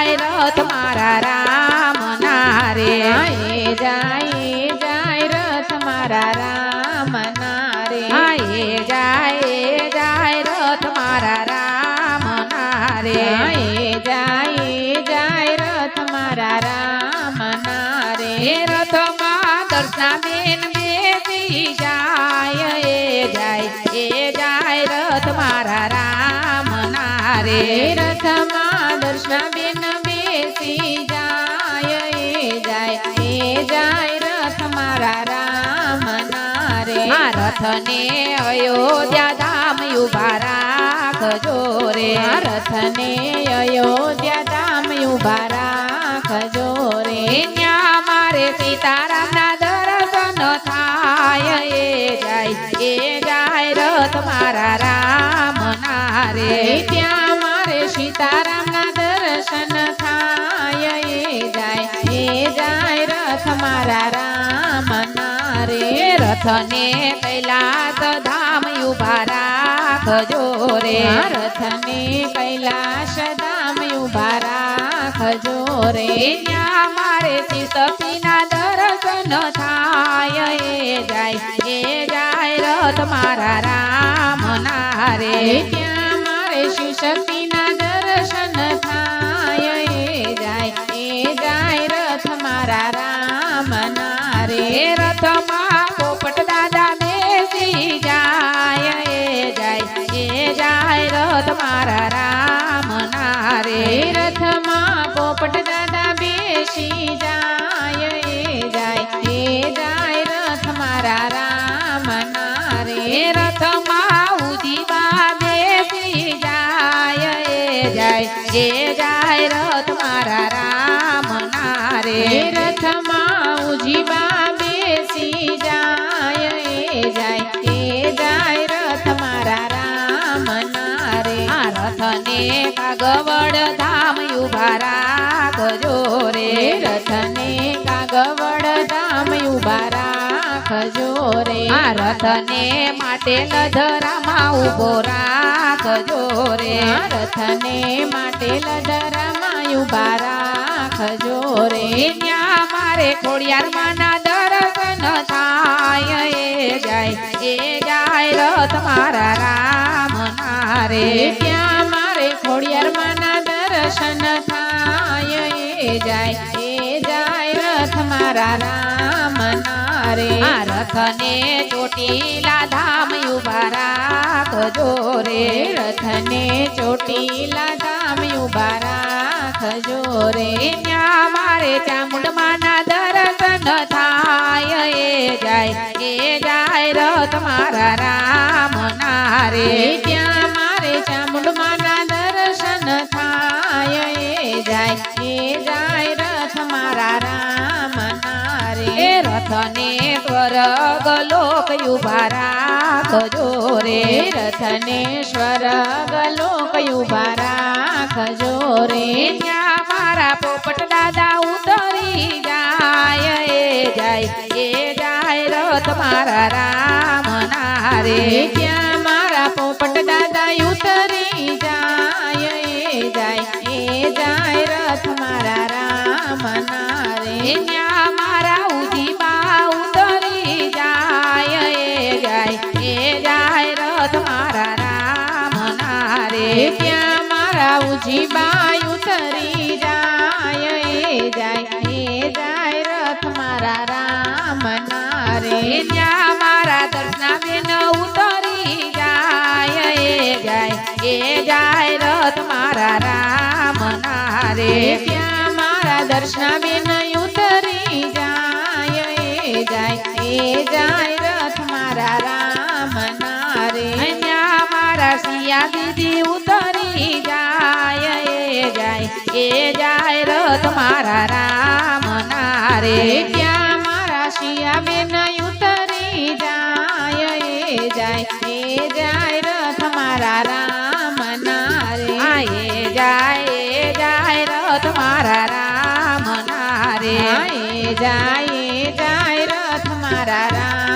જાય રથ મારા રામ ના રે જાય જાય રથ મારા રામ ના રે જાય જાય રથ મારા રામ ના રે જાય જાય રથ મારા રામ ના રે રથમાં દર્શનાબેન બેસી જાય જાય એ જાય રથ મારા રામ ના રે રથમાં દર્શનાબેન બેસી આ રથને અયોધ્યા ધામ ઊભા રે. રથને અયોધ્યા ધામ ઊભા રાખજો રે. ન્યા મારે સીતારામના દર્શન થાય, એ જાય એ જાય રથ મારા રામ ના રે ત્યાં મારે સીતારામના દર્શન થાય, એ જાય એ જાય રથ મારા રામ રે રથને કૈલાસ ધામ ઊભા રાખજો રે. રથને કૈલાશ ધામ ઊભા રાખજો રે. ન્યા મારે સીતપીના દર્શન થાય એ જાય એ જાય રથ મારા રામ ના રે ત્યાં મારે શિવ રથ મારા રામ ના રે રથમાં પોપટ દાદા બેસી જાય, એ જાય એ જાય રથ મારા રામ ના રે રથમાં ઉદીબા બેસી જાય, એ જાય એ જાય રથ મારા રામ ના રે રથમાં ઉજીવા બેસી જાય, એ જાય આ રથને માટે લધરામાં ઊભો રાખજો રે. રથને માટે લધરામાં ઊભા રાખજો રે. ન્યા મારે ખોડિયાર માના દર્શન થાય, એ જાય એ જાય રથ મારા રામ રે. ત્યાં મારે ખોડિયારમાંના દર્શન થાય, એ જાય એ જાય રથ મારા રામ ના રે રથને ચોટીલા ધામ ઊભા રાખજો રે રથને ચોટીલા ધામ ઊભા રાખજો રે ન્યા મારે ચામુંડમાના દર્શન થાય. એ જાય એ જાય રથ મારા રામ ના રે ત્યાં મારે ચામુંડમાના દર્શન થાય. એ જાય એ જાય રથ મારા રામ રથને સ્વર્ગ લોક ઊભા રાખજો રે. રથને સ્વર્ગ લોક ઊભા રાખજો રે. ત્યાં મારા પોપટ દાદા ઉતરી જાય, એ જાય એ જાય રથ મારા રામ ના રે ત્યાં મારા પોપટ દાદા ઉતરી જાય, એ જાય એ જાય રથ મારા રામ ના રે ત્યાં મારા ઉદીબા એ ત્યાં મારા મારા દર્શનાબેન ઉતરી જાય, એ જાય એ જાય રથ મારા રામ ના રે મારા દર્શનાબેન સિયા દીદી ઉતરી જાય, એ જાય એ જાય રથ મારા રામ ના રે ક્યાં મારા શિયા બેન ઉતરી જાય, એ જાય એ જાય રથ મારા રામ ના રે એ જાય એ જાય રથ મારા રામ રે એ જાય જાય રથ મારા રામ